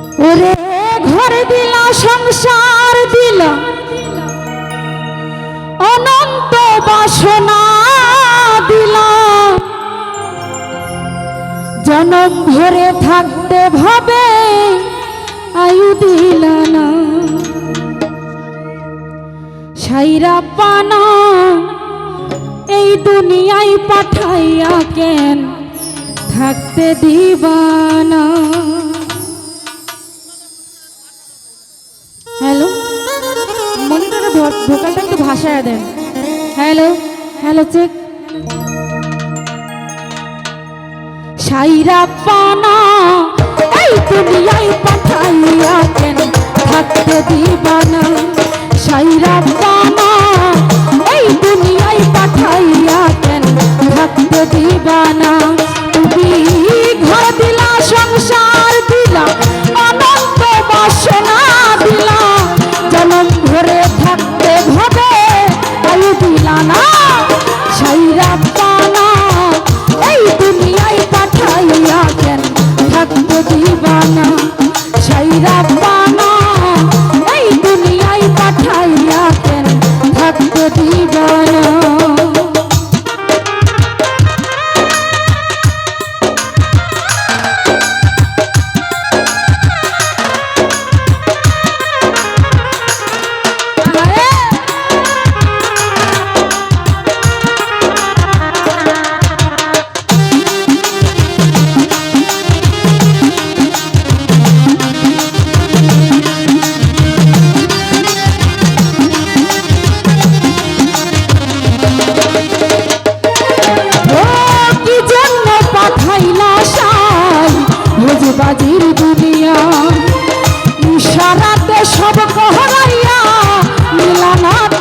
ওরে ঘর দিলা, সংসার দিলা। অনন্ত বাসনা দিলা। জনম ভরে থাকতে ভাবে, আয়ু দিলা না। সাইরা পানা, এই দুনিয়ায় পাঠাইয়া কেন থাকতে দিবানা ভাষায় দেন হ্যালো হ্যালো চেক সাইরা পানা, এই দুনিয়ায় পাঠাইয়া কেন থাকতে দিবানা সাইরা পানা, এই দুনিয়ায় পাঠাইয়া কেন থাকতে দিবানা থাকতে সব কহরাইয়া মিলানা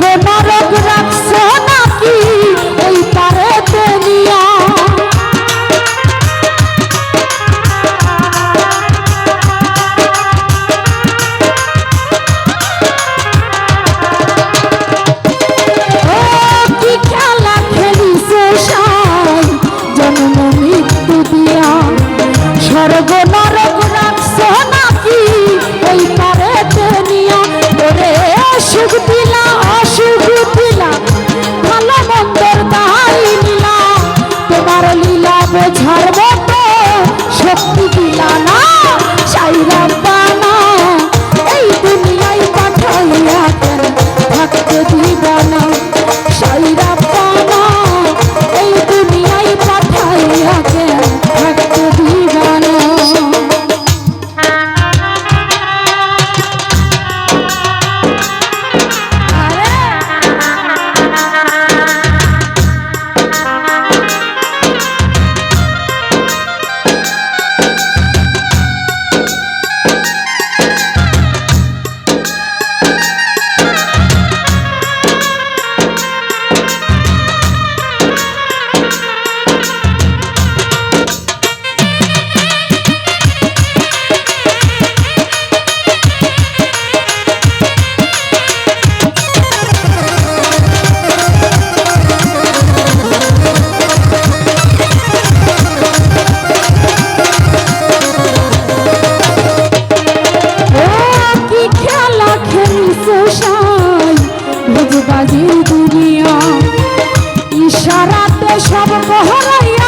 গো সব পহরাইয়া